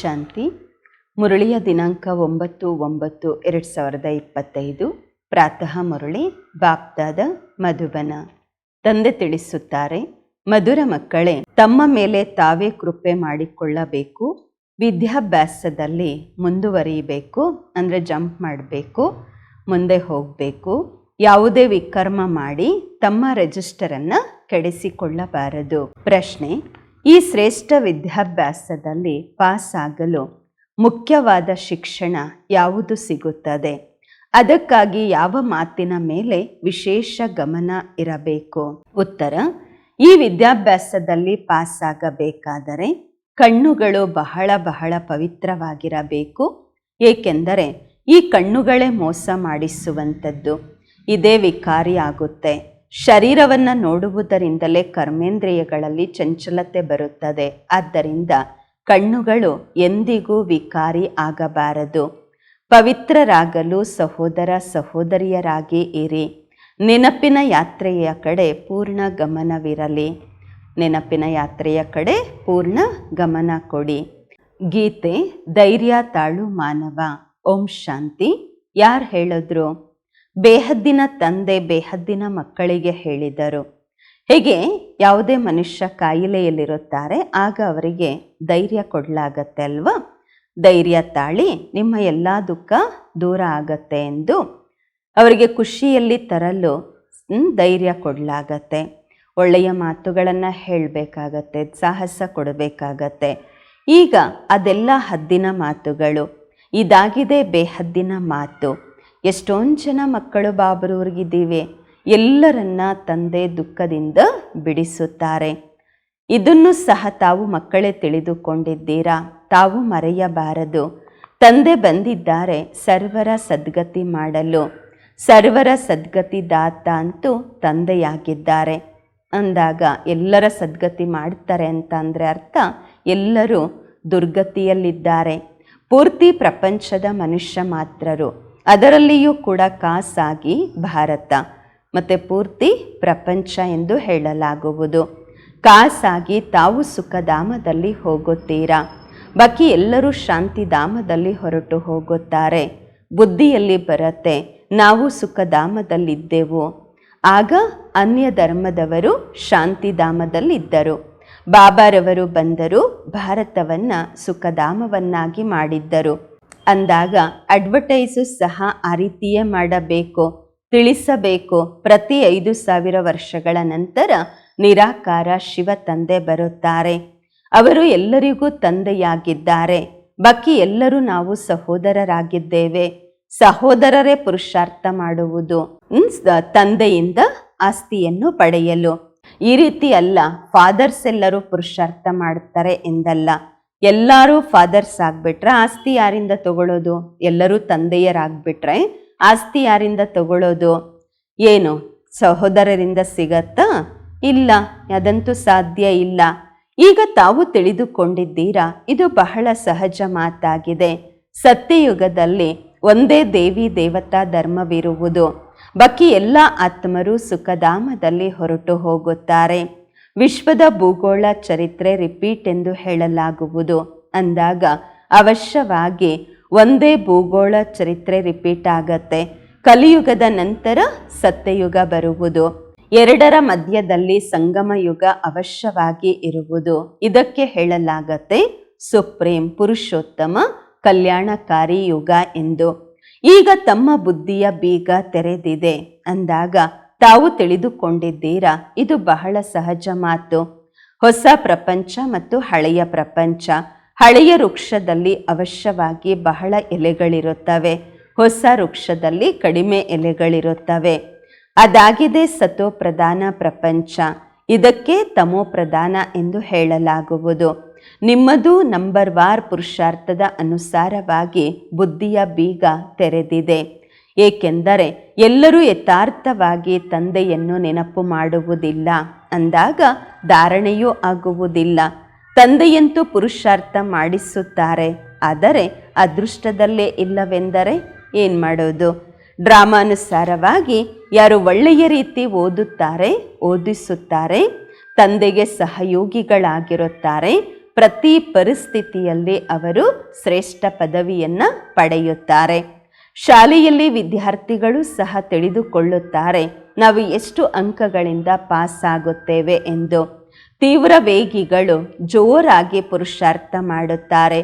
ಶಾಂತಿ. ಮುರಳಿಯ ದಿನಾಂಕ ಒಂಬತ್ತು ಒಂಬತ್ತು ಎರಡು ಸಾವಿರದ ಇಪ್ಪತ್ತೈದು. ಪ್ರಾತಃ ಮುರಳಿ ಬಾಪ್ದಾದ ಮಧುಬನ. ತಂದೆ ತಿಳಿಸುತ್ತಾರೆ, ಮಧುರ ಮಕ್ಕಳೇ, ತಮ್ಮ ಮೇಲೆ ತಾವೇ ಕೃಪೆ ಮಾಡಿಕೊಳ್ಳಬೇಕು. ವಿದ್ಯಾಭ್ಯಾಸದಲ್ಲಿ ಮುಂದುವರಿಯಬೇಕು ಅಂದರೆ ಜಂಪ್ ಮಾಡಬೇಕು, ಮುಂದೆ ಹೋಗಬೇಕು. ಯಾವುದೇ ವಿಕರ್ಮ ಮಾಡಿ ತಮ್ಮ ರಿಜಿಸ್ಟರನ್ನು ಕೆಡಿಸಿಕೊಳ್ಳಬಾರದು. ಪ್ರಶ್ನೆ ಈ ಶ್ರೇಷ್ಠ ವಿದ್ಯಾಭ್ಯಾಸದಲ್ಲಿ ಪಾಸಾಗಲು ಮುಖ್ಯವಾದ ಶಿಕ್ಷಣ ಯಾವುದು ಸಿಗುತ್ತದೆ? ಅದಕ್ಕಾಗಿ ಯಾವ ಮಾತಿನ ಮೇಲೆ ವಿಶೇಷ ಗಮನ ಇರಬೇಕು? ಉತ್ತರ, ಈ ವಿದ್ಯಾಭ್ಯಾಸದಲ್ಲಿ ಪಾಸಾಗಬೇಕಾದರೆ ಕಣ್ಣುಗಳು ಬಹಳ ಬಹಳ ಪವಿತ್ರವಾಗಿರಬೇಕು. ಏಕೆಂದರೆ ಈ ಕಣ್ಣುಗಳೇ ಮೋಸ ಮಾಡಿಸುವಂಥದ್ದು. ಇದೇ ವಿಕಾರಿ ಆಗುತ್ತೆ. ಶರೀರವನ್ನು ನೋಡುವುದರಿಂದಲೇ ಕರ್ಮೇಂದ್ರಿಯಗಳಲ್ಲಿ ಚಂಚಲತೆ ಬರುತ್ತದೆ. ಆದ್ದರಿಂದ ಕಣ್ಣುಗಳು ಎಂದಿಗೂ ವಿಕಾರಿ ಆಗಬಾರದು. ಪವಿತ್ರರಾಗಲು ಸಹೋದರ ಸಹೋದರಿಯರಾಗಿ ಇರಿ. ನೆನಪಿನ ಯಾತ್ರೆಯ ಕಡೆ ಪೂರ್ಣ ಗಮನವಿರಲಿ. ನೆನಪಿನ ಯಾತ್ರೆಯ ಕಡೆ ಪೂರ್ಣ ಗಮನ ಕೊಡಿ. ಗೀತೆ, ಧೈರ್ಯ ತಾಳು ಮಾನವ. ಓಂ ಶಾಂತಿ. ಯಾರು ಹೇಳಿದ್ರು? ಬೇಹದ್ದಿನ ತಂದೆ ಬೇಹದ್ದಿನ ಮಕ್ಕಳಿಗೆ ಹೇಳಿದರು. ಹೇಗೆ? ಯಾವುದೇ ಮನುಷ್ಯ ಕಾಯಿಲೆಯಲ್ಲಿರುತ್ತಾರೆ, ಆಗ ಅವರಿಗೆ ಧೈರ್ಯ ಕೊಡಲಾಗತ್ತೆ ಅಲ್ವಾ? ಧೈರ್ಯ ತಾಳಿ ನಿಮ್ಮ ಎಲ್ಲ ದುಃಖ ದೂರ ಆಗತ್ತೆ ಎಂದು ಅವರಿಗೆ ಖುಷಿಯಲ್ಲಿ ತರಲು ಧೈರ್ಯ ಕೊಡಲಾಗತ್ತೆ. ಒಳ್ಳೆಯ ಮಾತುಗಳನ್ನು ಹೇಳಬೇಕಾಗತ್ತೆ, ಸಾಹಸ ಕೊಡಬೇಕಾಗತ್ತೆ. ಈಗ ಅದೆಲ್ಲ ಹದ್ದಿನ ಮಾತುಗಳು. ಇದಾಗಿದೆ ಬೇಹದ್ದಿನ ಮಾತು. ಎಷ್ಟೊಂದು ಜನ ಮಕ್ಕಳು ಬಾಬರೂರಿಗಿದ್ದೀವಿ. ಎಲ್ಲರನ್ನ ತಂದೆ ದುಃಖದಿಂದ ಬಿಡಿಸುತ್ತಾರೆ. ಇದನ್ನು ಸಹ ತಾವು ಮಕ್ಕಳೇ ತಿಳಿದುಕೊಂಡಿದ್ದೀರಾ? ತಾವು ಮರೆಯಬಾರದು. ತಂದೆ ಬಂದಿದ್ದಾರೆ, ಸರ್ವರ ಸದ್ಗತಿ ಮಾಡಲು. ಸರ್ವರ ಸದ್ಗತಿ ದಾತ ಅಂತೂ ತಂದೆಯಾಗಿದ್ದಾರೆ. ಅಂದಾಗ ಎಲ್ಲರ ಸದ್ಗತಿ ಮಾಡ್ತಾರೆ ಅಂತ ಅಂದರೆ ಅರ್ಥ, ಎಲ್ಲರೂ ದುರ್ಗತಿಯಲ್ಲಿದ್ದಾರೆ. ಪೂರ್ತಿ ಪ್ರಪಂಚದ ಮನುಷ್ಯ ಮಾತ್ರರು. ಅದರಲ್ಲಿಯೂ ಕೂಡ ಕಾಸಾಗಿ ಭಾರತ, ಮತ್ತು ಪೂರ್ತಿ ಪ್ರಪಂಚ ಎಂದು ಹೇಳಲಾಗುವುದು. ಕಾಸಾಗಿ ತಾವು ಸುಖಧಾಮದಲ್ಲಿ ಹೋಗುತ್ತೀರಾ? ಬಾಕಿ ಎಲ್ಲರೂ ಶಾಂತಿಧಾಮದಲ್ಲಿ ಹೊರಟು ಹೋಗುತ್ತಾರೆ. ಬುದ್ಧಿಯಲ್ಲಿ ಬರತ್ತೆ, ನಾವು ಸುಖಧಾಮದಲ್ಲಿದ್ದೆವು. ಆಗ ಅನ್ಯ ಧರ್ಮದವರು ಶಾಂತಿಧಾಮದಲ್ಲಿದ್ದರು. ಬಾಬಾರವರು ಬಂದರು ಭಾರತವನ್ನು ಸುಖಧಾಮವನ್ನಾಗಿ ಮಾಡಿದ್ದರು. ಅಂದಾಗ ಅಡ್ವರ್ಟೈಸು ಸಹ ಆ ರೀತಿಯೇ ಮಾಡಬೇಕು, ತಿಳಿಸಬೇಕು. ಪ್ರತಿ ಐದು ಸಾವಿರ ವರ್ಷಗಳ ನಂತರ ನಿರಾಕಾರ ಶಿವ ತಂದೆ ಬರುತ್ತಾರೆ. ಅವರು ಎಲ್ಲರಿಗೂ ತಂದೆಯಾಗಿದ್ದಾರೆ. ಬಾಕಿ ಎಲ್ಲರೂ ನಾವು ಸಹೋದರರಾಗಿದ್ದೇವೆ. ಸಹೋದರರೇ ಪುರುಷಾರ್ಥ ಮಾಡುವುದು ತಂದೆಯಿಂದ ಆಸ್ತಿಯನ್ನು ಪಡೆಯಲು. ಈ ರೀತಿ ಅಲ್ಲ ಫಾದರ್ಸ್ ಎಲ್ಲರೂ ಪುರುಷಾರ್ಥ ಮಾಡ್ತಾರೆ ಎಂದಲ್ಲ. ಎಲ್ಲರೂ ಫಾದರ್ಸ್ ಆಗ್ಬಿಟ್ರೆ ಆಸ್ತಿ ಯಾರಿಂದ ತಗೊಳ್ಳೋದು ಎಲ್ಲರೂ ತಂದೆಯರಾಗ್ಬಿಟ್ರೆ ಆಸ್ತಿ ಯಾರಿಂದ ತಗೊಳ್ಳೋದು ಏನು, ಸಹೋದರರಿಂದ ಸಿಗತ್ತಾ? ಇಲ್ಲ, ಅದಂತೂ ಸಾಧ್ಯ ಇಲ್ಲ. ಈಗ ತಾವು ತಿಳಿದುಕೊಂಡಿದ್ದೀರಾ? ಇದು ಬಹಳ ಸಹಜ ಮಾತಾಗಿದೆ. ಸತ್ಯಯುಗದಲ್ಲಿ ಒಂದೇ ದೇವಿ ದೇವತಾ ಧರ್ಮವಿರುವುದು. ಬಾಕಿ ಎಲ್ಲ ಆತ್ಮರು ಸುಖಧಾಮದಲ್ಲಿ ಹೊರಟು ಹೋಗುತ್ತಾರೆ. ವಿಶ್ವದ ಭೂಗೋಳ ಚರಿತ್ರೆ ರಿಪೀಟ್ ಎಂದು ಹೇಳಲಾಗುವುದು. ಅಂದಾಗ ಅವಶ್ಯವಾಗಿ ಒಂದೇ ಭೂಗೋಳ ಚರಿತ್ರೆ ರಿಪೀಟ್ ಆಗತ್ತೆ. ಕಲಿಯುಗದ ನಂತರ ಸತ್ಯಯುಗ ಬರುವುದು. ಎರಡರ ಮಧ್ಯದಲ್ಲಿ ಸಂಗಮ ಯುಗ ಅವಶ್ಯವಾಗಿ ಇರುವುದು. ಇದಕ್ಕೆ ಹೇಳಲಾಗತ್ತೆ ಸುಪ್ರೀಂ ಪುರುಷೋತ್ತಮ ಕಲ್ಯಾಣಕಾರಿ ಯುಗ ಎಂದು. ಈಗ ತಮ್ಮ ಬುದ್ಧಿಯ ಬೀಗ ತೆರೆದಿದೆ. ಅಂದಾಗ ತಾವು ತಿಳಿದುಕೊಂಡಿದ್ದೀರಾ? ಇದು ಬಹಳ ಸಹಜ ಮಾತು. ಹೊಸ ಪ್ರಪಂಚ ಮತ್ತು ಹಳೆಯ ಪ್ರಪಂಚ. ಹಳೆಯ ವೃಕ್ಷದಲ್ಲಿ ಅವಶ್ಯವಾಗಿ ಬಹಳ ಎಲೆಗಳಿರುತ್ತವೆ. ಹೊಸ ವೃಕ್ಷದಲ್ಲಿ ಕಡಿಮೆ ಎಲೆಗಳಿರುತ್ತವೆ. ಅದಾಗಿದೆ ಸತೋ ಪ್ರಧಾನ ಪ್ರಪಂಚ. ಇದಕ್ಕೆ ತಮೋ ಪ್ರಧಾನ ಎಂದು ಹೇಳಲಾಗುವುದು. ನಿಮ್ಮದು ನಂಬರ್ ವಾರ್ ಪುರುಷಾರ್ಥದ ಅನುಸಾರವಾಗಿ ಬುದ್ಧಿಯ ಬೀಗ ತೆರೆದಿದೆ. ಏಕೆಂದರೆ ಎಲ್ಲರೂ ಯಥಾರ್ಥವಾಗಿ ತಂದೆಯನ್ನು ನೆನಪು ಮಾಡುವುದಿಲ್ಲ. ಅಂದಾಗ ಧಾರಣೆಯೂ ಆಗುವುದಿಲ್ಲ. ತಂದೆಯಂತೂ ಪುರುಷಾರ್ಥ ಮಾಡಿಸುತ್ತಾರೆ. ಆದರೆ ಅದೃಷ್ಟದಲ್ಲೇ ಇಲ್ಲವೆಂದರೆ ಏನು ಮಾಡೋದು? ಡ್ರಾಮಾನುಸಾರವಾಗಿ ಯಾರು ಒಳ್ಳೆಯ ರೀತಿ ಓದುತ್ತಾರೆ, ಓದಿಸುತ್ತಾರೆ, ತಂದೆಗೆ ಸಹಯೋಗಿಗಳಾಗಿರುತ್ತಾರೆ, ಪ್ರತಿ ಪರಿಸ್ಥಿತಿಯಲ್ಲಿ ಅವರು ಶ್ರೇಷ್ಠ ಪದವಿಯನ್ನು ಪಡೆಯುತ್ತಾರೆ. ಶಾಲೆಯಲ್ಲಿ ವಿದ್ಯಾರ್ಥಿಗಳು ಸಹ ತಿಳಿದುಕೊಳ್ಳುತ್ತಾರೆ. ನಾವು ಎಷ್ಟು ಅಂಕಗಳಿಂದ ಪಾಸ್ ಆಗುತ್ತೇವೆ ಎಂದು. ತೀವ್ರ ವೇಗಿಗಳು ಜೋರಾಗಿ ಪುರುಷಾರ್ಥ ಮಾಡುತ್ತಾರೆ.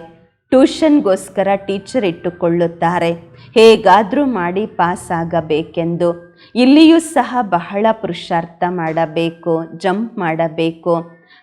ಟ್ಯೂಷನ್ಗೋಸ್ಕರ ಟೀಚರ್ ಇಟ್ಟುಕೊಳ್ಳುತ್ತಾರೆ. ಹೇಗಾದರೂ ಮಾಡಿ ಪಾಸ್ ಆಗಬೇಕೆಂದು ಇಲ್ಲಿಯೂ ಸಹ ಬಹಳ ಪುರುಷಾರ್ಥ ಮಾಡಬೇಕು, ಜಂಪ್ ಮಾಡಬೇಕು.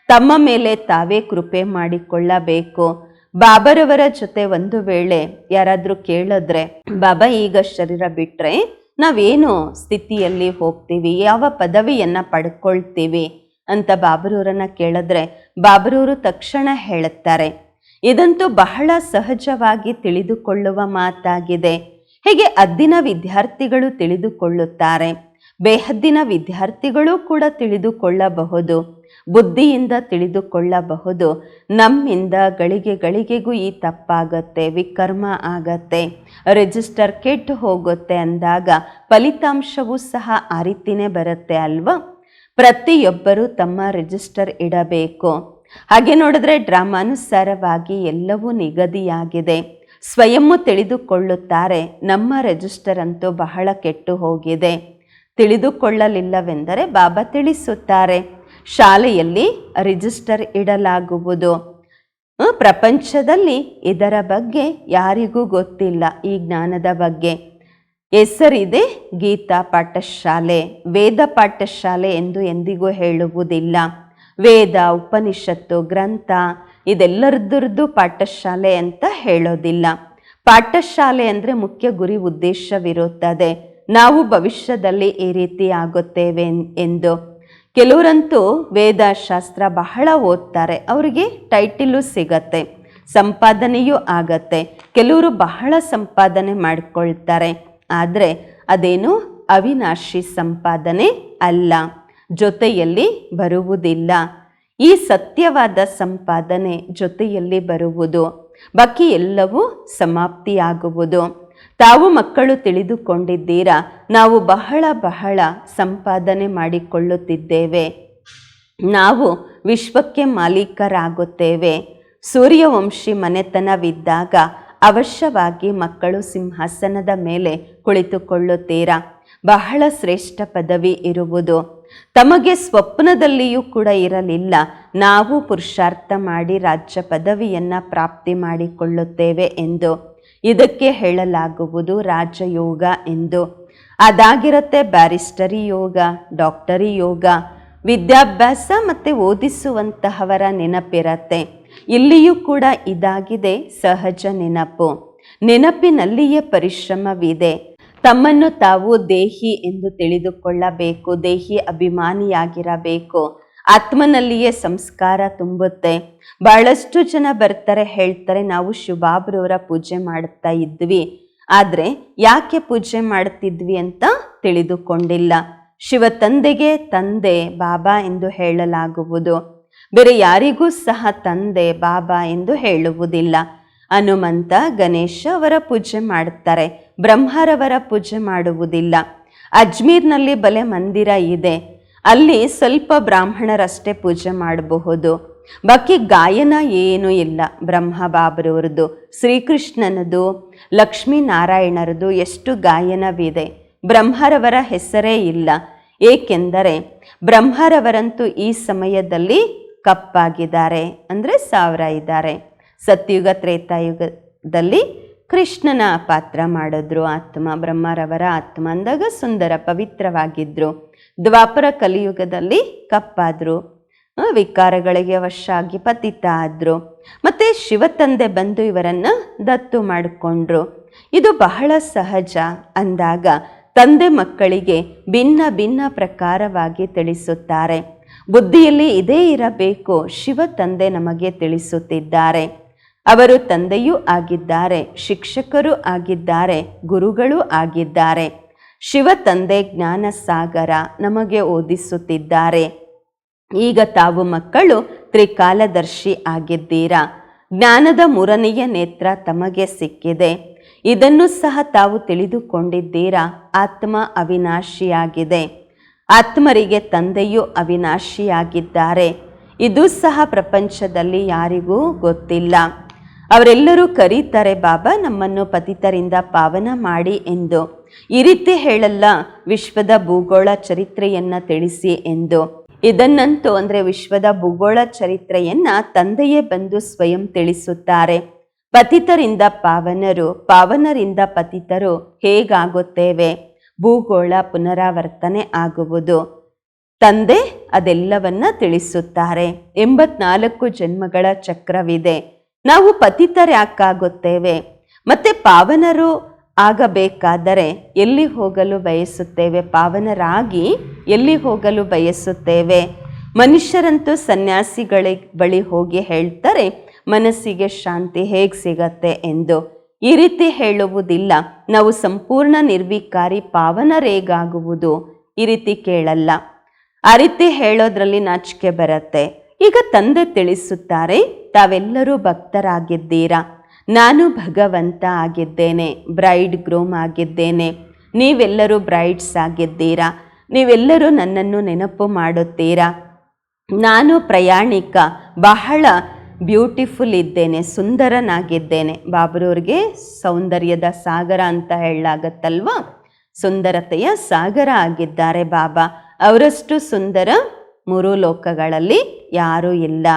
ತಮ್ಮ ಮೇಲೆ ತಾವೇ ಕೃಪೆ ಮಾಡಿಕೊಳ್ಳಬೇಕು. ಬಾಬರವರ ಜೊತೆ ಒಂದು ವೇಳೆ ಯಾರಾದರೂ ಕೇಳಿದ್ರೆ, ಬಾಬಾ, ಈಗ ಶರೀರ ಬಿಟ್ಟರೆ ನಾವೇನು ಸ್ಥಿತಿಯಲ್ಲಿ ಹೋಗ್ತೀವಿ? ಯಾವ ಪದವಿಯನ್ನು ಪಡ್ಕೊಳ್ತೀವಿ? ಅಂತ ಬಾಬರೂರನ್ನ ಕೇಳಿದ್ರೆ, ಬಾಬರೂರು ತಕ್ಷಣ ಹೇಳುತ್ತಾರೆ, ಇದಂತೂ ಬಹಳ ಸಹಜವಾಗಿ ತಿಳಿದುಕೊಳ್ಳುವ ಮಾತಾಗಿದೆ. ಹೀಗೆ ಅದ್ದಿನ ವಿದ್ಯಾರ್ಥಿಗಳು ತಿಳಿದುಕೊಳ್ಳುತ್ತಾರೆ? ಬೇಹದ್ದಿನ ವಿದ್ಯಾರ್ಥಿಗಳು ಕೂಡ ತಿಳಿದುಕೊಳ್ಳಬಹುದು. ಬುದ್ಧಿಯಿಂದ ತಿಳಿದುಕೊಳ್ಳಬಹುದು. ನಮ್ಮಿಂದ ಗಳಿಗೆ ಗಳಿಗೆಗೂ ಈ ತಪ್ಪಾಗತ್ತೆ, ವಿಕರ್ಮ ಆಗತ್ತೆ. ರಿಜಿಸ್ಟರ್ ಕೆಟ್ಟು ಹೋಗುತ್ತೆ ಅಂದಾಗ ಫಲಿತಾಂಶವೂ ಸಹ ಆ ರೀತಿನೇ ಬರುತ್ತೆ ಅಲ್ವಾ? ಪ್ರತಿಯೊಬ್ಬರೂ ತಮ್ಮ ರಿಜಿಸ್ಟರ್ ಇಡಬೇಕು. ಹಾಗೆ ನೋಡಿದ್ರೆ ಡ್ರಾಮಾನುಸಾರವಾಗಿ ಎಲ್ಲವೂ ನಿಗದಿಯಾಗಿದೆ. ಸ್ವಯಂ ತಿಳಿದುಕೊಳ್ಳುತ್ತಾರೆ, ನಮ್ಮ ರಿಜಿಸ್ಟರ್ ಅಂತೂ ಬಹಳ ಕೆಟ್ಟು ಹೋಗಿದೆ. ತಿಳಿದುಕೊಳ್ಳಲಿಲ್ಲವೆಂದರೆ ಬಾಬಾ ತಿಳಿಸುತ್ತಾರೆ. ಶಾಲೆಯಲ್ಲಿ ರಿಜಿಸ್ಟರ್ ಇಡಲಾಗುವುದು. ಪ್ರಪಂಚದಲ್ಲಿ ಇದರ ಬಗ್ಗೆ ಯಾರಿಗೂ ಗೊತ್ತಿಲ್ಲ ಈ ಜ್ಞಾನದ ಬಗ್ಗೆ. ಹೆಸರಿದೆ ಗೀತಾ ಪಾಠಶಾಲೆ. ವೇದ ಪಾಠಶಾಲೆ ಎಂದು ಎಂದಿಗೂ ಹೇಳುವುದಿಲ್ಲ. ವೇದ ಉಪನಿಷತ್ತು ಗ್ರಂಥ ಇದೆಲ್ಲರದ್ದು ಪಾಠಶಾಲೆ ಅಂತ ಹೇಳೋದಿಲ್ಲ. ಪಾಠಶಾಲೆ ಅಂದರೆ ಮುಖ್ಯ ಗುರಿ ಉದ್ದೇಶವಿರುತ್ತದೆ. ನಾವು ಭವಿಷ್ಯದಲ್ಲಿ ಈ ರೀತಿ ಆಗುತ್ತೇವೆ ಎಂದು. ಕೆಲವರಂತೂ ವೇದಶಾಸ್ತ್ರ ಬಹಳ ಓದ್ತಾರೆ. ಅವರಿಗೆ ಟೈಟಿಲು ಸಿಗತ್ತೆ, ಸಂಪಾದನೆಯೂ ಆಗತ್ತೆ. ಕೆಲವರು ಬಹಳ ಸಂಪಾದನೆ ಮಾಡಿಕೊಳ್ತಾರೆ. ಆದರೆ ಅದೇನು ಅವಿನಾಶಿ ಸಂಪಾದನೆ ಅಲ್ಲ, ಜೊತೆಯಲ್ಲಿ ಬರುವುದಿಲ್ಲ. ಈ ಸತ್ಯವಾದ ಸಂಪಾದನೆ ಜೊತೆಯಲ್ಲಿ ಬರುವುದು, ಬಾಕಿ ಎಲ್ಲವೂ ಸಮಾಪ್ತಿಯಾಗುವುದು. ತಾವು ಮಕ್ಕಳು ತಿಳಿದುಕೊಂಡಿದ್ದೀರಾ? ನಾವು ಬಹಳ ಬಹಳ ಸಂಪಾದನೆ ಮಾಡಿಕೊಳ್ಳುತ್ತಿದ್ದೇವೆ. ನಾವು ವಿಶ್ವಕ್ಕೆ ಮಾಲೀಕರಾಗುತ್ತೇವೆ. ಸೂರ್ಯವಂಶಿ ಮನೆತನವಿದ್ದಾಗ ಅವಶ್ಯವಾಗಿ ಮಕ್ಕಳು ಸಿಂಹಾಸನದ ಮೇಲೆ ಕುಳಿತುಕೊಳ್ಳುತ್ತೀರಾ? ಬಹಳ ಶ್ರೇಷ್ಠ ಪದವಿ ಇರುವುದು. ತಮಗೆ ಸ್ವಪ್ನದಲ್ಲಿಯೂ ಕೂಡ ಇರಲಿಲ್ಲ. ನಾವು ಪುರುಷಾರ್ಥ ಮಾಡಿ ರಾಜ್ಯ ಪದವಿಯನ್ನು ಪ್ರಾಪ್ತಿ ಮಾಡಿಕೊಳ್ಳುತ್ತೇವೆ ಎಂದು. ಇದಕ್ಕೆ ಹೇಳಲಾಗುವುದು ರಾಜಯೋಗ ಎಂದು. ಅದಾಗಿರುತ್ತೆ ಬ್ಯಾರಿಸ್ಟರಿ ಯೋಗ, ಡಾಕ್ಟರಿ ಯೋಗ. ವಿದ್ಯಾಭ್ಯಾಸ ಮತ್ತು ಓದಿಸುವಂತಹವರ ನೆನಪಿರತ್ತೆ. ಇಲ್ಲಿಯೂ ಕೂಡ ಇದಾಗಿದೆ ಸಹಜ ನೆನಪು. ನೆನಪಿನಲ್ಲಿಯೇ ಪರಿಶ್ರಮವಿದೆ. ತಮ್ಮನ್ನು ತಾವು ದೇಹಿ ಎಂದು ತಿಳಿದುಕೊಳ್ಳಬೇಕು, ದೇಹಿ ಅಭಿಮಾನಿಯಾಗಿರಬೇಕು. ಆತ್ಮನಲ್ಲಿಯೇ ಸಂಸ್ಕಾರ ತುಂಬುತ್ತೆ. ಬಹಳಷ್ಟು ಜನ ಬರ್ತಾರೆ, ಹೇಳ್ತಾರೆ, ನಾವು ಶುಭಾಬ್ರವರ ಪೂಜೆ ಮಾಡ್ತಾ ಇದ್ವಿ. ಆದರೆ ಯಾಕೆ ಪೂಜೆ ಮಾಡ್ತಿದ್ವಿ ಅಂತ ತಿಳಿದುಕೊಂಡಿಲ್ಲ. ಶಿವ ತಂದೆಗೆ ತಂದೆ, ಬಾಬಾ ಎಂದು ಹೇಳಲಾಗುವುದು. ಬೇರೆ ಯಾರಿಗೂ ಸಹ ತಂದೆ, ಬಾಬಾ ಎಂದು ಹೇಳುವುದಿಲ್ಲ. ಹನುಮಂತ, ಗಣೇಶ ಅವರ ಪೂಜೆ ಮಾಡುತ್ತಾರೆ ಬ್ರಹ್ಮರವರ ಪೂಜೆ ಮಾಡುವುದಿಲ್ಲ. ಅಜ್ಮೀರ್ನಲ್ಲಿ ಬಲೆ ಮಂದಿರ ಇದೆ. ಅಲ್ಲಿ ಸ್ವಲ್ಪ ಬ್ರಾಹ್ಮಣರಷ್ಟೇ ಪೂಜೆ ಮಾಡಬಹುದು. ಬಾಕಿ ಗಾಯನ ಏನೂ ಇಲ್ಲ. ಬ್ರಹ್ಮ ಬಾಬ್ರವ್ರದ್ದು ಶ್ರೀಕೃಷ್ಣನದು ಲಕ್ಷ್ಮೀನಾರಾಯಣರದು ಎಷ್ಟು ಗಾಯನವಿದೆ. ಬ್ರಹ್ಮರವರ ಹೆಸರೇ ಇಲ್ಲ. ಏಕೆಂದರೆ ಬ್ರಹ್ಮರವರಂತೂ ಈ ಸಮಯದಲ್ಲಿ ಕಪ್ಪಾಗಿದ್ದಾರೆ. ಅಂದರೆ ಸಾವಿರ ಇದ್ದಾರೆ. ಸತ್ಯುಗ, ತ್ರೇತಾಯುಗದಲ್ಲಿ ಕೃಷ್ಣನ ಪಾತ್ರ ಮಾಡಿದ್ರು ಆತ್ಮ. ಬ್ರಹ್ಮರವರ ಆತ್ಮ ಅಂದಾಗ ಸುಂದರ ಪವಿತ್ರವಾಗಿದ್ರು. ದ್ವಾಪರ ಕಲಿಯುಗದಲ್ಲಿ ಕಪ್ಪಾದರು. ವಿಕಾರಗಳಿಗೆ ವಶಾಗಿ ಪತಿತ ಆದ್ರು. ಮತ್ತೆ ಶಿವತಂದೆ ಬಂದು ಇವರನ್ನು ದತ್ತು ಮಾಡಿಕೊಂಡ್ರು. ಇದು ಬಹಳ ಸಹಜ ಅಂದಾಗ ತಂದೆ ಮಕ್ಕಳಿಗೆ ಭಿನ್ನ ಭಿನ್ನ ಪ್ರಕಾರವಾಗಿ ತಿಳಿಸುತ್ತಾರೆ. ಬುದ್ಧಿಯಲ್ಲಿ ಇದೇ ಇರಬೇಕು, ಶಿವ ತಂದೆ ನಮಗೆ ತಿಳಿಸುತ್ತಿದ್ದಾರೆ. ಅವರು ತಂದೆಯೂ ಆಗಿದ್ದಾರೆ, ಶಿಕ್ಷಕರು ಆಗಿದ್ದಾರೆ, ಗುರುಗಳೂ ಆಗಿದ್ದಾರೆ. ಶಿವ ತಂದೆ ಜ್ಞಾನ ಸಾಗರ ನಮಗೆ ಓದಿಸುತ್ತಿದ್ದಾರೆ. ಈಗ ತಾವು ಮಕ್ಕಳು, ತ್ರಿಕಾಲದರ್ಶಿ ಆಗಿದ್ದೀರಾ? ಜ್ಞಾನದ ಮೂರನೆಯ ನೇತ್ರ ತಮಗೆ ಸಿಕ್ಕಿದೆ. ಇದನ್ನು ಸಹ ತಾವು ತಿಳಿದುಕೊಂಡಿದ್ದೀರಾ? ಆತ್ಮ ಅವಿನಾಶಿಯಾಗಿದೆ. ಆತ್ಮರಿಗೆ ತಂದೆಯು ಅವಿನಾಶಿಯಾಗಿದ್ದಾರೆ. ಇದು ಸಹ ಪ್ರಪಂಚದಲ್ಲಿ ಯಾರಿಗೂ ಗೊತ್ತಿಲ್ಲ. ಅವರೆಲ್ಲರೂ ಕರೀತಾರೆ, ಬಾಬಾ, ನಮ್ಮನ್ನು ಪತಿತರಿಂದ ಪಾವನ ಮಾಡಿ ಎಂದು. ಈ ರೀತಿ ಹೇಳಲ್ಲ, ವಿಶ್ವದ ಭೂಗೋಳ ಚರಿತ್ರೆಯನ್ನ ತಿಳಿಸಿ ಎಂದು. ಇದನ್ನಂತೂ ಅಂದರೆ ವಿಶ್ವದ ಭೂಗೋಳ ಚರಿತ್ರೆಯನ್ನ ತಂದೆಯೇ ಬಂದು ಸ್ವಯಂ ತಿಳಿಸುತ್ತಾರೆ. ಪತಿತರಿಂದ ಪಾವನರು, ಪಾವನರಿಂದ ಪತಿತರು ಹೇಗಾಗುತ್ತೇವೆ? ಭೂಗೋಳ ಪುನರಾವರ್ತನೆ ಆಗುವುದು. ತಂದೆ ಅದೆಲ್ಲವನ್ನ ತಿಳಿಸುತ್ತಾರೆ. ಎಂಬತ್ನಾಲ್ಕು ಜನ್ಮಗಳ ಚಕ್ರವಿದೆ. ನಾವು ಪತಿತರ್ಯಾಕಾಗುತ್ತೇವೆ ಮತ್ತೆ ಪಾವನರು ಆಗಬೇಕಾದರೆ ಎಲ್ಲಿ ಹೋಗಲು ಬಯಸುತ್ತೇವೆ? ಪಾವನರಾಗಿ ಎಲ್ಲಿ ಹೋಗಲು ಬಯಸುತ್ತೇವೆ? ಮನುಷ್ಯರಂತೂ ಸನ್ಯಾಸಿಗಳ ಬಳಿ ಹೋಗಿ ಹೇಳ್ತಾರೆ, ಮನಸ್ಸಿಗೆ ಶಾಂತಿ ಹೇಗೆ ಸಿಗತ್ತೆ? ಎಂದು. ಈ ರೀತಿ ಹೇಳುವುದಿಲ್ಲ. ನಾವು ಸಂಪೂರ್ಣ ನಿರ್ವಿಕಾರಿ ಪಾವನರೇಗಾಗುವುದು. ಈ ರೀತಿ ಕೇಳಲ್ಲ. ಆ ರೀತಿ ಹೇಳೋದ್ರಲ್ಲಿ ನಾಚಿಕೆ ಬರುತ್ತೆ. ಈಗ ತಂದೆ ತಿಳಿಸುತ್ತಾರೆ, ತಾವೆಲ್ಲರೂ ಭಕ್ತರಾಗಿದ್ದೀರಾ? ನಾನು ಭಗವಂತ ಆಗಿದ್ದೇನೆ ಬ್ರೈಡ್ ಗ್ರೂಮ್ ಆಗಿದ್ದೇನೆ. ನೀವೆಲ್ಲರೂ ಬ್ರೈಡ್ಸ್ ಆಗಿದ್ದೀರಾ? ನೀವೆಲ್ಲರೂ ನನ್ನನ್ನು ನೆನಪು ಮಾಡುತ್ತೀರಾ? ನಾನು ಪ್ರಯಾಣಿಕ, ಬಹಳ ಬ್ಯೂಟಿಫುಲ್ ಇದ್ದೇನೆ, ಸುಂದರನಾಗಿದ್ದೇನೆ. ಬಾಬರವ್ರಿಗೆ ಸೌಂದರ್ಯದ ಸಾಗರ ಅಂತ ಹೇಳಲಾಗತ್ತಲ್ವ? ಸುಂದರತೆಯ ಸಾಗರ ಆಗಿದ್ದಾರೆ ಬಾಬಾ. ಅವರಷ್ಟು ಸುಂದರ ಮೂರು ಲೋಕಗಳಲ್ಲಿ ಯಾರೂ ಇಲ್ಲ.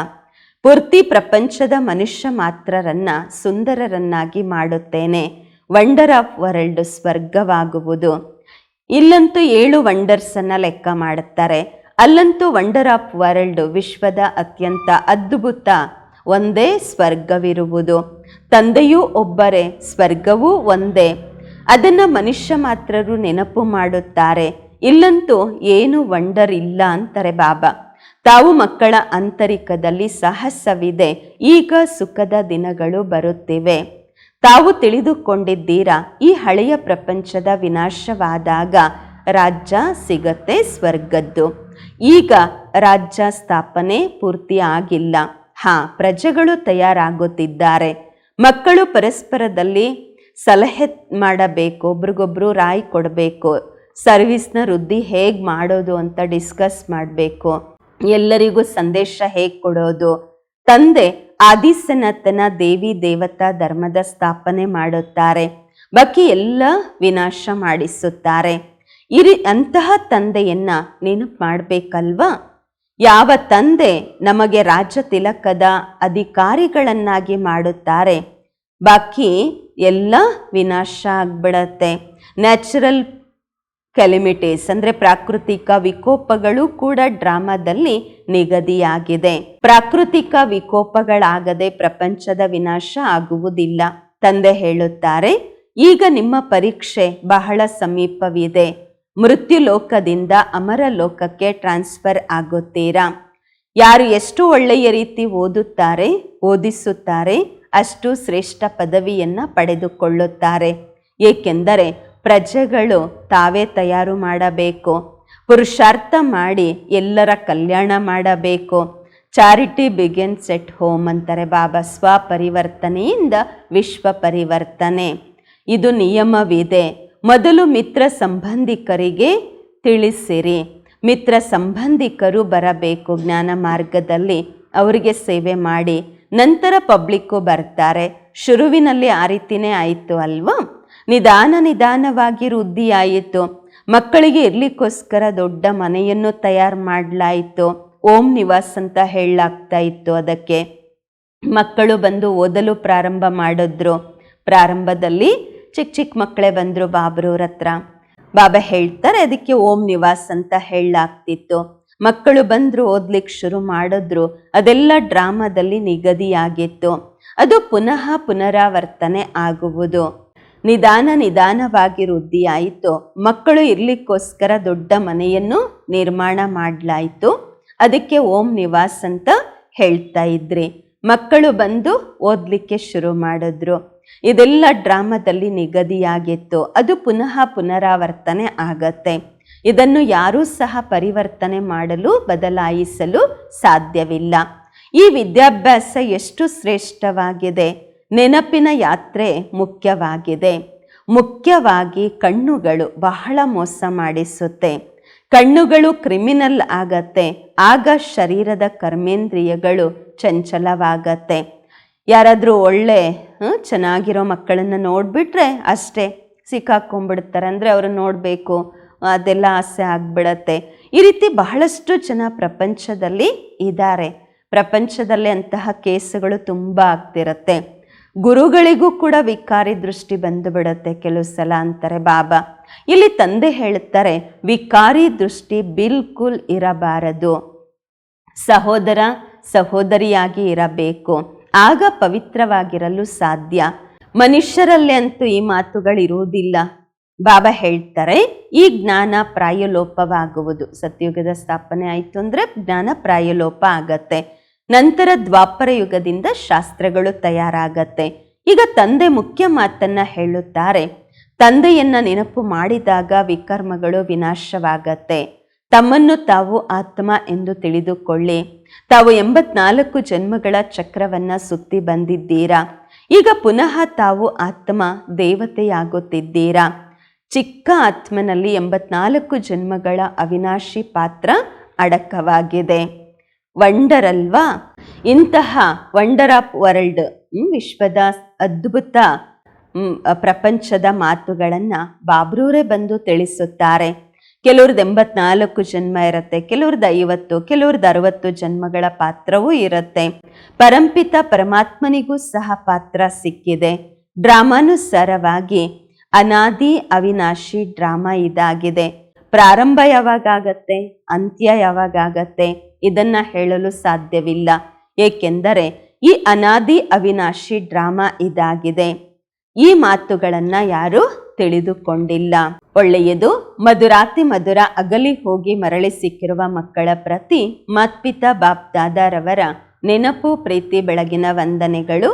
ಪೂರ್ತಿ ಪ್ರಪಂಚದ ಮನುಷ್ಯ ಮಾತ್ರರನ್ನ ಸುಂದರರನ್ನಾಗಿ ಮಾಡುತ್ತೇನೆ. ವಂಡರ್ ಆಫ್ ವರ್ಲ್ಡ್ ಸ್ವರ್ಗವಾಗುವುದು. ಇಲ್ಲಂತೂ ಏಳು ವಂಡರ್ಸನ್ನು ಲೆಕ್ಕ ಮಾಡುತ್ತಾರೆ. ಅಲ್ಲಂತೂ ವಂಡರ್ ಆಫ್ ವರ್ಲ್ಡ್ ವಿಶ್ವದ ಅತ್ಯಂತ ಅದ್ಭುತ. ಒಂದೇ ಸ್ವರ್ಗವಿರುವುದು. ತಂದೆಯೂ ಒಬ್ಬರೇ, ಸ್ವರ್ಗವೂ ಒಂದೇ. ಅದನ್ನು ಮನುಷ್ಯ ಮಾತ್ರರು ನೆನಪು ಮಾಡುತ್ತಾರೆ. ಇಲ್ಲಂತೂ ಏನು ವಂಡರ್ ಇಲ್ಲ ಅಂತಾರೆ ಬಾಬಾ. ತಾವು ಮಕ್ಕಳ ಅಂತರಿಕದಲ್ಲಿ ಸಾಹಸವಿದೆ ಈಗ ಸುಖದ ದಿನಗಳು ಬರುತ್ತಿವೆ. ತಾವು ತಿಳಿದುಕೊಂಡಿದ್ದೀರಾ, ಈ ಹಳೆಯ ಪ್ರಪಂಚದ ವಿನಾಶವಾದಾಗ ರಾಜ್ಯ ಸಿಗತ್ತೆ ಸ್ವರ್ಗದ್ದು. ಈಗ ರಾಜ್ಯ ಸ್ಥಾಪನೆ ಪೂರ್ತಿ ಆಗಿಲ್ಲ ಹಾ, ಪ್ರಜೆಗಳು ತಯಾರಾಗುತ್ತಿದ್ದಾರೆ. ಮಕ್ಕಳು ಪರಸ್ಪರದಲ್ಲಿ ಸಲಹೆ ಮಾಡಬೇಕು, ಒಬ್ರಿಗೊಬ್ರು ರಾಯ್ ಕೊಡಬೇಕು, ಸರ್ವಿಸ್ನ ವೃದ್ಧಿ ಹೇಗೆ ಮಾಡೋದು ಅಂತ ಡಿಸ್ಕಸ್ ಮಾಡಬೇಕು. ಎಲ್ಲರಿಗೂ ಸಂದೇಶ ಹೇಗೆ ಕೊಡೋದು? ತಂದೆ ಆದಿಸನಾತನ ದೇವಿ ದೇವತಾ ಧರ್ಮದ ಸ್ಥಾಪನೆ ಮಾಡುತ್ತಾರೆ. ಬಾಕಿ ಎಲ್ಲ ವಿನಾಶ ಮಾಡಿಸುತ್ತಾರೆ. ಇರಿ, ಅಂತಹ ತಂದೆಯನ್ನ ನೆನಪು ಮಾಡಬೇಕಲ್ವಾ? ಯಾವ ತಂದೆ ನಮಗೆ ರಾಜ ತಿಲಕದ ಅಧಿಕಾರಿಗಳನ್ನಾಗಿ ಮಾಡುತ್ತಾರೆ. ಬಾಕಿ ಎಲ್ಲ ವಿನಾಶ ಆಗ್ಬಿಡತ್ತೆ. ನ್ಯಾಚುರಲ್ ಕೆಲಿಮಿಟೀಸ್ ಅಂದರೆ ಪ್ರಾಕೃತಿಕ ವಿಕೋಪಗಳು ಕೂಡ ಡ್ರಾಮಾದಲ್ಲಿ ನಿಗದಿಯಾಗಿದೆ. ಪ್ರಾಕೃತಿಕ ವಿಕೋಪಗಳಾಗದೆ ಪ್ರಪಂಚದ ವಿನಾಶ ಆಗುವುದಿಲ್ಲ. ತಂದೆ ಹೇಳುತ್ತಾರೆ, ಈಗ ನಿಮ್ಮ ಪರೀಕ್ಷೆ ಬಹಳ ಸಮೀಪವಿದೆ. ಮೃತ್ಯು ಲೋಕದಿಂದ ಅಮರ ಲೋಕಕ್ಕೆ ಟ್ರಾನ್ಸ್ಫರ್ ಆಗುತ್ತೀರಾ? ಯಾರು ಎಷ್ಟು ಒಳ್ಳೆಯ ರೀತಿ ಓದುತ್ತಾರೆ, ಓದಿಸುತ್ತಾರೆ, ಅಷ್ಟು ಶ್ರೇಷ್ಠ ಪದವಿಯನ್ನು ಪಡೆದುಕೊಳ್ಳುತ್ತಾರೆ. ಏಕೆಂದರೆ ಪ್ರಜೆಗಳು ತಾವೇ ತಯಾರು ಮಾಡಬೇಕು. ಪುರುಷಾರ್ಥ ಮಾಡಿ ಎಲ್ಲರ ಕಲ್ಯಾಣ ಮಾಡಬೇಕು. ಚಾರಿಟಿ ಬಿಗಿನ್ಸ್ ಸೆಟ್ ಹೋಮ್ ಅಂತಾರೆ ಬಾಬಾ ಸ್ವಪರಿವರ್ತನೆಯಿಂದ ವಿಶ್ವ ಪರಿವರ್ತನೆ. ಇದು ನಿಯಮವಿದೆ. ಮೊದಲು ಮಿತ್ರ ಸಂಬಂಧಿಕರಿಗೆ ತಿಳಿಸಿರಿ. ಮಿತ್ರ ಸಂಬಂಧಿಕರು ಬರಬೇಕು ಜ್ಞಾನ ಮಾರ್ಗದಲ್ಲಿ. ಅವರಿಗೆ ಸೇವೆ ಮಾಡಿ. ನಂತರ ಪಬ್ಲಿಕ್ಕು ಬರ್ತಾರೆ. ಶುರುವಿನಲ್ಲಿ ಆ ರೀತಿನೇ ಆಯಿತು ಅಲ್ವಾ? ನಿಧಾನ ನಿಧಾನವಾಗಿ ವೃದ್ಧಿಯಾಯಿತು. ಮಕ್ಕಳಿಗೆ ಇರ್ಲಿಕ್ಕೋಸ್ಕರ ದೊಡ್ಡ ಮನೆಯನ್ನು ತಯಾರು ಮಾಡಲಾಯಿತು. ಓಂ ನಿವಾಸ್ ಅಂತ ಹೇಳಲಾಗ್ತಾ ಇತ್ತು ಅದಕ್ಕೆ. ಮಕ್ಕಳು ಬಂದು ಓದಲು ಪ್ರಾರಂಭ ಮಾಡಿದ್ರು. ಪ್ರಾರಂಭದಲ್ಲಿ ಚಿಕ್ಕ ಚಿಕ್ಕ ಮಕ್ಕಳೇ ಬಂದರು ಬಾಬ್ರವ್ರ ಹತ್ರ. ಬಾಬಾ ಹೇಳ್ತಾರೆ ಅದಕ್ಕೆ ಓಂ ನಿವಾಸ್ ಅಂತ ಹೇಳಲಾಗ್ತಿತ್ತು. ಮಕ್ಕಳು ಬಂದರು ಓದ್ಲಿಕ್ಕೆ ಶುರು ಮಾಡಿದ್ರು. ಅದೆಲ್ಲ ಡ್ರಾಮಾದಲ್ಲಿ ನಿಗದಿಯಾಗಿತ್ತು. ಅದು ಪುನಃ ಪುನರಾವರ್ತನೆ ಆಗುವುದು. ನಿಧಾನ ನಿಧಾನವಾಗಿ ವೃದ್ಧಿಯಾಯಿತು ಮಕ್ಕಳು ಇರ್ಲಿಕ್ಕೋಸ್ಕರ ದೊಡ್ಡ ಮನೆಯನ್ನು ನಿರ್ಮಾಣ ಮಾಡಲಾಯಿತು. ಅದಕ್ಕೆ ಓಂ ನಿವಾಸ್ ಅಂತ ಹೇಳ್ತಾ ಇದ್ರಿ. ಮಕ್ಕಳು ಬಂದು ಓದಲಿಕ್ಕೆ ಶುರು ಮಾಡಿದ್ರು. ಇದೆಲ್ಲ ಡ್ರಾಮಾದಲ್ಲಿ ನಿಗದಿಯಾಗಿತ್ತು. ಅದು ಪುನಃ ಪುನರಾವರ್ತನೆ ಆಗತ್ತೆ. ಇದನ್ನು ಯಾರೂ ಸಹ ಪರಿವರ್ತನೆ ಮಾಡಲು, ಬದಲಾಯಿಸಲು ಸಾಧ್ಯವಿಲ್ಲ. ಈ ವಿದ್ಯಾಭ್ಯಾಸ ಎಷ್ಟು ಶ್ರೇಷ್ಠವಾಗಿದೆ. ನೆನಪಿನ ಯಾತ್ರೆ ಮುಖ್ಯವಾಗಿದೆ. ಮುಖ್ಯವಾಗಿ ಕಣ್ಣುಗಳು ಬಹಳ ಮೋಸ ಮಾಡಿಸುತ್ತೆ. ಕಣ್ಣುಗಳು ಕ್ರಿಮಿನಲ್ ಆಗತ್ತೆ. ಆಗ ಶರೀರದ ಕರ್ಮೇಂದ್ರಿಯಗಳು ಚಂಚಲವಾಗತ್ತೆ. ಯಾರಾದರೂ ಒಳ್ಳೆ ಚೆನ್ನಾಗಿರೋ ಮಕ್ಕಳನ್ನು ನೋಡಿಬಿಟ್ರೆ ಅಷ್ಟೇ ಸಿಕ್ಕಾಕೊಂಡ್ಬಿಡ್ತಾರೆ. ಅಂದರೆ ಅವರು ನೋಡಬೇಕು, ಅದೆಲ್ಲ ಆಸೆ ಆಗ್ಬಿಡತ್ತೆ. ಈ ರೀತಿ ಬಹಳಷ್ಟು ಜನ ಪ್ರಪಂಚದಲ್ಲಿ ಇದ್ದಾರೆ. ಪ್ರಪಂಚದಲ್ಲಿ ಅಂತಹ ಕೇಸುಗಳು ತುಂಬ ಆಗ್ತಿರತ್ತೆ. ಗುರುಗಳಿಗೂ ಕೂಡ ವಿಕಾರಿ ದೃಷ್ಟಿ ಬಂದು ಬಿಡುತ್ತೆ ಕೆಲವು ಸಲ ಅಂತಾರೆ, ಬಾಬಾ, ಇಲ್ಲಿ ತಂದೆ ಹೇಳುತ್ತಾರೆ, ವಿಕಾರಿ ದೃಷ್ಟಿ ಬಿಲ್ಕುಲ್ ಇರಬಾರದು. ಸಹೋದರ ಸಹೋದರಿಯಾಗಿ ಇರಬೇಕು. ಆಗ ಪವಿತ್ರವಾಗಿರಲು ಸಾಧ್ಯ. ಮನುಷ್ಯರಲ್ಲಿ ಅಂತೂ ಈ ಮಾತುಗಳಿರುವುದಿಲ್ಲ. ಬಾಬಾ ಹೇಳ್ತಾರೆ, ಈ ಜ್ಞಾನ ಪ್ರಾಯಲೋಪವಾಗುವುದು. ಸತ್ಯುಗದ ಸ್ಥಾಪನೆ ಆಯಿತು ಅಂದರೆ ಜ್ಞಾನ ಪ್ರಾಯಲೋಪ ಆಗತ್ತೆ. ನಂತರ ದ್ವಾಪರ ಯುಗದಿಂದ ಶಾಸ್ತ್ರಗಳು ತಯಾರಾಗತ್ತೆ. ಈಗ ತಂದೆ ಮುಖ್ಯ ಮಾತನ್ನ ಹೇಳುತ್ತಾರೆ. ತಂದೆಯನ್ನ ನೆನಪು ಮಾಡಿದಾಗ ವಿಕರ್ಮಗಳು ವಿನಾಶವಾಗತ್ತೆ. ತಮ್ಮನ್ನು ತಾವು ಆತ್ಮ ಎಂದು ತಿಳಿದುಕೊಳ್ಳಿ. ತಾವು ಎಂಬತ್ನಾಲ್ಕು ಜನ್ಮಗಳ ಚಕ್ರವನ್ನ ಸುತ್ತಿ ಬಂದಿದ್ದೀರಾ? ಈಗ ಪುನಃ ತಾವು ಆತ್ಮ, ದೇವತೆಯಾಗುತ್ತಿದ್ದೀರಾ? ಚಿಕ್ಕ ಆತ್ಮನಲ್ಲಿ ಎಂಬತ್ನಾಲ್ಕು ಜನ್ಮಗಳ ಅವಿನಾಶಿ ಪಾತ್ರ ಅಡಕವಾಗಿದೆ. ವಂಡರ್ ಅಲ್ವಾ ಇಂತಹ ವಂಡರ್ ಆಫ್ ವರ್ಲ್ಡ್ ವಿಶ್ವದ ಅದ್ಭುತ ಪ್ರಪಂಚದ ಮಾತುಗಳನ್ನು ಬಾಬ್ರೂರೇ ಬಂದು ತಿಳಿಸುತ್ತಾರೆ. ಕೆಲವ್ರದ್ದು ಎಂಬತ್ನಾಲ್ಕು ಜನ್ಮ ಇರುತ್ತೆ ಕೆಲವ್ರದ್ದು ಐವತ್ತು ಕೆಲವ್ರದ್ದು ಅರವತ್ತು ಜನ್ಮಗಳ ಪಾತ್ರವೂ ಇರುತ್ತೆ. ಪರಂಪಿತ ಪರಮಾತ್ಮನಿಗೂ ಸಹ ಪಾತ್ರ ಸಿಕ್ಕಿದೆ. ಡ್ರಾಮಾನುಸಾರವಾಗಿ ಅನಾದಿ ಅವಿನಾಶಿ ಡ್ರಾಮಾ ಇದಾಗಿದೆ. ಪ್ರಾರಂಭ ಯಾವಾಗತ್ತೆ ಅಂತ್ಯ ಯಾವಾಗತ್ತೆ ಇದನ್ನ ಹೇಳಲು ಸಾಧ್ಯವಿಲ್ಲ. ಏಕೆಂದರೆ ಈ ಅನಾದಿ ಅವಿನಾಶಿ ಡ್ರಾಮಾ ಇದಾಗಿದೆ. ಈ ಮಾತುಗಳನ್ನು ಯಾರು ತಿಳಿದುಕೊಂಡಿಲ್ಲ. ಒಳ್ಳೆಯದು, ಮಧುರಾತಿ ಮಧುರ ಅಗಲಿ ಹೋಗಿ ಮರಳಿ ಸಿಕ್ಕಿರುವ ಮಕ್ಕಳ ಪ್ರತಿ ಮತ್ಪಿತ ಬಾಪ್ದಾದರವರ ನೆನಪು, ಪ್ರೀತಿ, ಬೆಳಗಿನ ವಂದನೆಗಳು,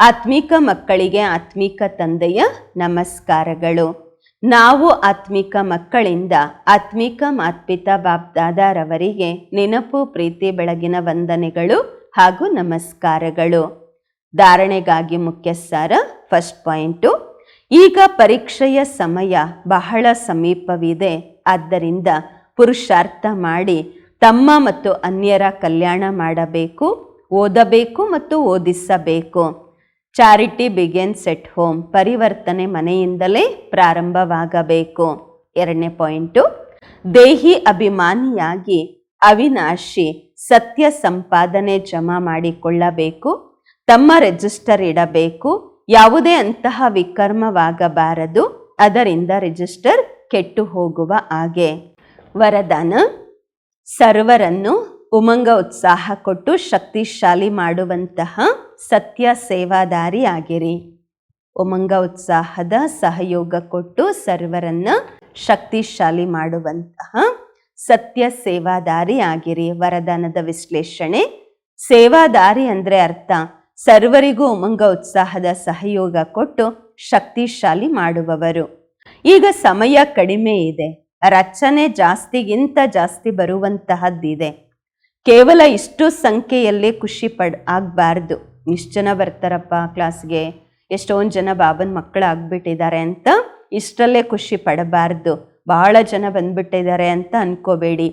ಆತ್ಮಿಕ ಮಕ್ಕಳಿಗೆ ಆತ್ಮಿಕ ತಂದೆಯ ನಮಸ್ಕಾರಗಳು. ನಾವು ಆತ್ಮಿಕ ಮಕ್ಕಳಿಂದ ಆತ್ಮಿಕ ಮಾತ್ಪಿತ ಬಾಬ್ದಾದಾರವರಿಗೆ ನೆನಪು, ಪ್ರೀತಿ, ಬೆಳಗಿನ ವಂದನೆಗಳು ಹಾಗೂ ನಮಸ್ಕಾರಗಳು. ಧಾರಣೆಗಾಗಿ ಮುಖ್ಯ ಸಾರ ಫಸ್ಟ್ ಪಾಯಿಂಟು ಈಗ ಪರೀಕ್ಷೆಯ ಸಮಯ ಬಹಳ ಸಮೀಪವಿದೆ. ಆದ್ದರಿಂದ ಪುರುಷಾರ್ಥ ಮಾಡಿ ತಮ್ಮ ಮತ್ತು ಅನ್ಯರ ಕಲ್ಯಾಣ ಮಾಡಬೇಕು, ಓದಬೇಕು ಮತ್ತು ಓದಿಸಬೇಕು. ಚಾರಿಟಿ ಬಿಗೆನ್ಸ್ ಎಟ್ ಹೋಮ್ ಪರಿವರ್ತನೆ ಮನೆಯಿಂದಲೇ ಪ್ರಾರಂಭವಾಗಬೇಕು. ಎರಡನೇ ಪಾಯಿಂಟು, ದೇಹಿ ಅಭಿಮಾನಿಯಾಗಿ ಅವಿನಾಶಿ ಸತ್ಯ ಸಂಪಾದನೆ ಜಮಾ ಮಾಡಿಕೊಳ್ಳಬೇಕು. ತಮ್ಮ ರಿಜಿಸ್ಟರ್ ಇಡಬೇಕು. ಯಾವುದೇ ಅಂತಹ ವಿಕರ್ಮವಾಗಬಾರದು. ಅದರಿಂದ ರಿಜಿಸ್ಟರ್ ಕೆಟ್ಟು ಹೋಗುವ ಹಾಗೆ. ವರದಾನ, ಸರ್ವರನ್ನು ಉಮಂಗ ಉತ್ಸಾಹ ಕೊಟ್ಟು ಶಕ್ತಿಶಾಲಿ ಮಾಡುವಂತಹ ಸತ್ಯ ಸೇವಾದಾರಿ ಆಗಿರಿ. ಉಮಂಗ ಉತ್ಸಾಹದ ಸಹಯೋಗ ಕೊಟ್ಟು ಸರ್ವರನ್ನ ಶಕ್ತಿಶಾಲಿ ಮಾಡುವಂತಹ ಸತ್ಯ ಸೇವಾದಾರಿ ಆಗಿರಿ. ವರದಾನದ ವಿಶ್ಲೇಷಣೆ. ಸೇವಾದಾರಿ ಅಂದ್ರೆ ಅರ್ಥ, ಸರ್ವರಿಗೂ ಉಮಂಗ ಉತ್ಸಾಹದ ಸಹಯೋಗ ಕೊಟ್ಟು ಶಕ್ತಿಶಾಲಿ ಮಾಡುವವರು. ಈಗ ಸಮಯ ಕಡಿಮೆ ಇದೆ. ರಚನೆ ಜಾಸ್ತಿಗಿಂತ ಜಾಸ್ತಿ ಬರುವಂತಹದ್ದಿದೆ. ಕೇವಲ ಇಷ್ಟು ಸಂಖ್ಯೆಯಲ್ಲೇ ಖುಷಿ ಪಡ್ ಆಗಬಾರ್ದು. ಇಷ್ಟು ಜನ ಬರ್ತಾರಪ್ಪ ಕ್ಲಾಸ್ಗೆ, ಎಷ್ಟೊಂದು ಜನ ಬಾಬನ್ ಮಕ್ಕಳು ಆಗ್ಬಿಟ್ಟಿದ್ದಾರೆ ಅಂತ ಇಷ್ಟರಲ್ಲೇ ಖುಷಿ ಪಡಬಾರ್ದು. ಬಹಳ ಜನ ಬಂದ್ಬಿಟ್ಟಿದ್ದಾರೆ ಅಂತ ಅನ್ಕೋಬೇಡಿ.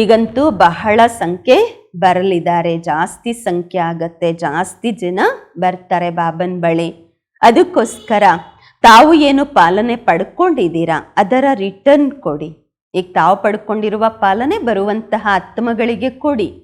ಈಗಂತೂ ಬಹಳ ಸಂಖ್ಯೆ ಬರಲಿದ್ದಾರೆ. ಜಾಸ್ತಿ ಸಂಖ್ಯೆ ಆಗತ್ತೆ. ಜಾಸ್ತಿ ಜನ ಬರ್ತಾರೆ ಬಾಬನ್ ಬಳಿ. ಅದಕ್ಕೋಸ್ಕರ ತಾವು ಏನು ಪಾಲನೆ ಪಡ್ಕೊಂಡಿದ್ದೀರಾ ಅದರ ರಿಟರ್ನ್ ಕೊಡಿ. ಈಗ ತಾವು ಪಡ್ಕೊಂಡಿರುವ ಪಾಲನೆ ಬರುವಂತಹ ಆತ್ಮಗಳಿಗೆ ಕೊಡಿ.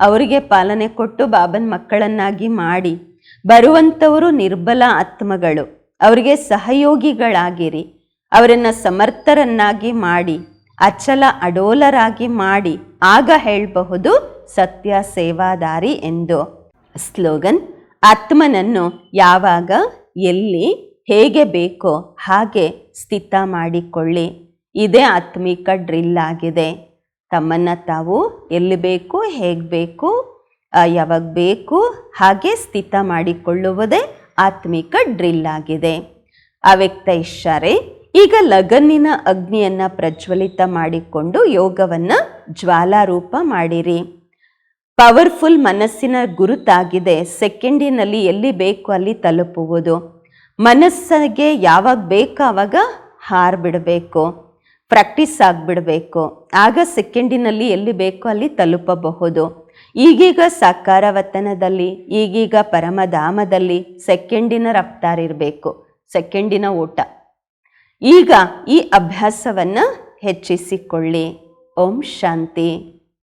ಅವರಿಗೆ ಪಾಲನೆ ಕೊಟ್ಟು ಬಾಬನ್ ಮಕ್ಕಳನ್ನಾಗಿ ಮಾಡಿ. ಬರುವಂಥವರು ನಿರ್ಬಲ ಆತ್ಮಗಳು. ಅವರಿಗೆ ಸಹಯೋಗಿಗಳಾಗಿರಿ. ಅವರನ್ನು ಸಮರ್ಥರನ್ನಾಗಿ ಮಾಡಿ. ಅಚಲ ಅಡೋಲರಾಗಿ ಮಾಡಿ. ಆಗ ಹೇಳಬಹುದು ಸತ್ಯ ಸೇವಾದಾರಿ ಎಂದು. ಸ್ಲೋಗನ್, ಆತ್ಮನನ್ನು ಯಾವಾಗ, ಎಲ್ಲಿ, ಹೇಗೆ ಬೇಕೋ ಹಾಗೆ ಸ್ಥಿತ ಮಾಡಿಕೊಳ್ಳಿ. ಇದೇ ಆತ್ಮಿಕ ಡ್ರಿಲ್ ಆಗಿದೆ. ತಮ್ಮನ್ನು ತಾವು ಎಲ್ಲಿ ಬೇಕು, ಹೇಗೆ ಬೇಕು ಯಾವಾಗ ಬೇಕು, ಹಾಗೆ ಸ್ಥಿತ ಮಾಡಿಕೊಳ್ಳುವುದೇ ಆತ್ಮಿಕ ಡ್ರಿಲ್ ಆಗಿದೆ. ಅವ್ಯಕ್ತ ಇಷ್ಟಾರೆ ಈಗ ಲಗನ್ನಿನ ಅಗ್ನಿಯನ್ನು ಪ್ರಜ್ವಲಿತ ಮಾಡಿಕೊಂಡು ಯೋಗವನ್ನು ಜ್ವಾಲಾರೂಪ ಮಾಡಿರಿ. ಪವರ್ಫುಲ್ ಮನಸ್ಸಿನ ಗುರುತಾಗಿದೆ, ಸೆಕೆಂಡಿನಲ್ಲಿ ಎಲ್ಲಿ ಬೇಕು ಅಲ್ಲಿ ತಲುಪುವುದು. ಮನಸ್ಸಿಗೆ ಯಾವಾಗ ಬೇಕು ಆವಾಗ ಹಾರ್ಬಿಡಬೇಕು. ಪ್ರಾಕ್ಟೀಸ್ ಆಗಿಬಿಡಬೇಕು. ಆಗ ಸೆಕೆಂಡಿನಲ್ಲಿ ಎಲ್ಲಿ ಬೇಕೋ ಅಲ್ಲಿ ತಲುಪಬಹುದು. ಈಗೀಗ ಸಾಕಾರ ವತನದಲ್ಲಿ ಈಗೀಗ ಪರಮಧಾಮದಲ್ಲಿ ಸೆಕೆಂಡಿನ ರಫ್ತಾರಿರಬೇಕು ಸೆಕೆಂಡಿನ ಊಟ. ಈಗ ಈ ಅಭ್ಯಾಸವನ್ನು ಹೆಚ್ಚಿಸಿಕೊಳ್ಳಿ. ಓಂ ಶಾಂತಿ.